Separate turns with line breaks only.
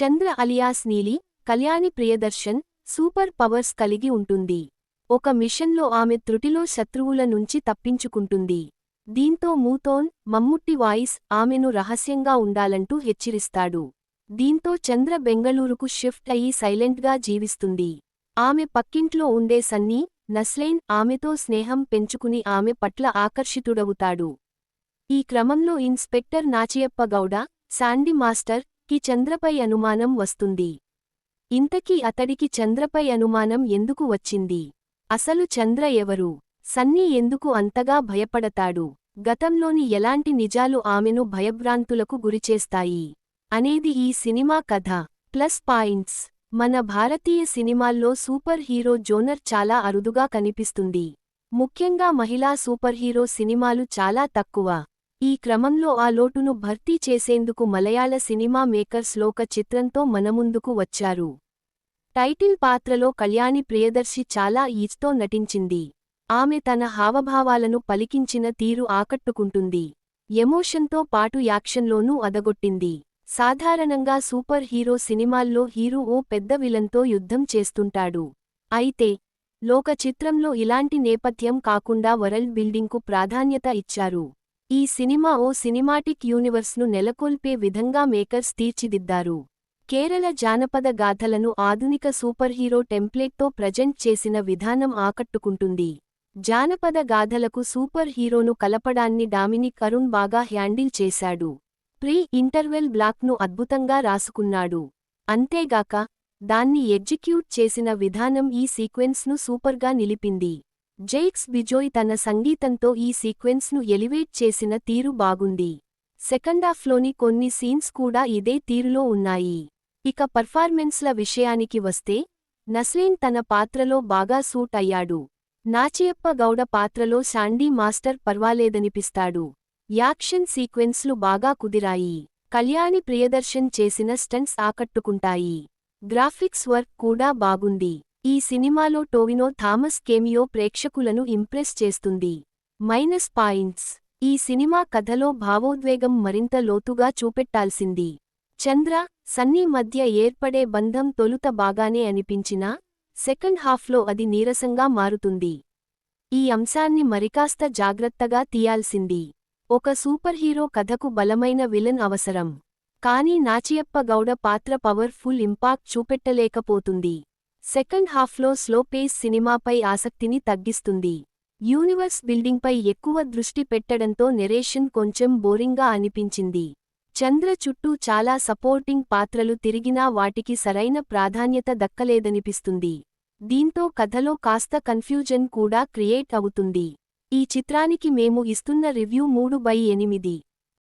చంద్ర alias నీలి Kalyani Priyadarshan super powers కలిగి ఉంటుంది. ఒక మిషన్లో ఆమె త్రుటిలో శత్రువుల నుంచి తప్పించుకుంటుంది. దీంతో మూతోన్ మమ్ముట్టి వాయిస్ ఆమెను రహస్యంగా ఉండాలంటూ హెచ్చరిస్తాడు. దీంతో చంద్ర బెంగళూరుకు షిఫ్ట్ అయ్యి సైలెంట్గా జీవిస్తుంది. ఆమె పక్కింట్లో ఉండే సన్నీ నస్లైన్ ఆమెతో స్నేహం పెంచుకుని ఆమె పట్ల ఆకర్షితుడవుతాడు. ఈ క్రమంలో inspector Nachiyappa Gowda Sandy master కి చంద్రపై అనుమానం వస్తుంది. ఇంతకీ అతడికి చంద్రపై అనుమానం ఎందుకు వచ్చింది? అసలు చంద్ర ఎవరు? సన్నీ ఎందుకు అంతగా భయపడతాడు? గతంలోని ఎలాంటి నిజాలు ఆమెను భయభ్రాంతులకు గురిచేస్తాయి? అనేది ఈ సినిమా కథ. Plus points. మన భారతీయ సినిమాల్లో సూపర్ హీరో జోనర్ చాలా అరుదుగా కనిపిస్తుంది. ముఖ్యంగా మహిళా సూపర్ హీరో సినిమాలు చాలా తక్కువ. ఈ క్రమంలో ఆ లోటును భర్తీ చేసేందుకు మలయాళ సినిమా మేకర్స్ లోక చిత్రంతో మనముందుకు వచ్చారు. టైటిల్ పాత్రలో కళ్యాణి ప్రియదర్శి చాలా ఈజ్తో నటించింది. ఆమె తన హావభావాలను పలికించిన తీరు ఆకట్టుకుంటుంది. ఎమోషన్తో పాటు యాక్షన్లోనూ అదగొట్టింది. సాధారణంగా సూపర్ హీరో సినిమాల్లో హీరో ఓ పెద్ద విలన్తో యుద్ధం చేస్తుంటాడు. అయితే లోక చిత్రంలో ఇలాంటి నేపథ్యం కాకుండా వరల్డ్ బిల్డింగ్కు ప్రాధాన్యత ఇచ్చారు. ఈ సినిమా ఓ సినిమాటిక్ యూనివర్స్ను నెలకొల్పే విధంగా మేకర్స్ తీర్చిదిద్దారు. కేరళ జానపద గాథలను ఆధునిక సూపర్ హీరో టెంప్లెట్తో ప్రజెంట్ చేసిన విధానం ఆకట్టుకుంటుంది. జానపద గాథలకు సూపర్ హీరోను కలపడాన్ని డామినిక్ అరుణ్ బాగా హ్యాండిల్ చేశాడు. ప్రీ ఇంటర్వెల్ బ్లాక్ను అద్భుతంగా రాసుకున్నాడు. అంతేగాక దాన్ని ఎగ్జిక్యూట్ చేసిన విధానం ఈ సీక్వెన్స్ను సూపర్గా నిలిపింది. జైక్స్ బిజోయ్ తన సంగీతంతో ఈ సీక్వెన్స్ను ఎలివేట్ చేసిన తీరు బాగుంది. సెకండాఫ్లోని కొన్ని సీన్స్ కూడా ఇదే తీరులో ఉన్నాయి. ఇక పర్ఫార్మెన్స్ల విషయానికి వస్తే నస్లీన్ తన పాత్రలో బాగా సూట్ అయ్యాడు. నాచియప్ప గౌడ పాత్రలో శాండీ మాస్టర్ పర్వాలేదనిపిస్తాడు. యాక్షన్ సీక్వెన్స్లు బాగా కుదిరాయి. కళ్యాణి ప్రియదర్శన్ చేసిన స్టంట్స్ ఆకట్టుకుంటాయి. గ్రాఫిక్స్ వర్క్ కూడా బాగుంది. ఈ సినిమాలో టోవినో థామస్ కేమియో ప్రేక్షకులను ఇంప్రెస్ చేస్తుంది. Minus points. ఈ సినిమా కథలో భావోద్వేగం మరింత లోతుగా చూపెట్టాల్సింది. చంద్ర సన్నీ మధ్య ఏర్పడే బంధం తొలుత బాగానే అనిపించినా సెకండ్ హాఫ్లో అది నీరసంగా మారుతుంది. ఈ అంశాన్ని మరికాస్త జాగ్రత్తగా తీయాల్సింది. ఒక సూపర్ హీరో కథకు బలమైన విలన్ అవసరం. కానీ నాచియప్ప గౌడ పాత్ర పవర్ఫుల్ ఇంపాక్ట్ చూపెట్టలేకపోతుంది. సెకండ్ హాఫ్లో స్లో పేస్ సినిమాపై ఆసక్తిని తగ్గిస్తుంది. యూనివర్స్ బిల్డింగ్పై ఎక్కువ దృష్టి పెట్టడంతో నెరేషన్ కొంచెం బోరింగ్గా అనిపించింది. చంద్ర చుట్టూ చాలా సపోర్టింగ్ పాత్రలు తిరిగినా వాటికి సరైన ప్రాధాన్యత దక్కలేదనిపిస్తుంది. దీంతో కథలో కాస్త కన్ఫ్యూజన్ కూడా క్రియేట్ అవుతుంది. ఈ చిత్రానికి మేము ఇస్తున్న రివ్యూ మూడు బై ఎనిమిది.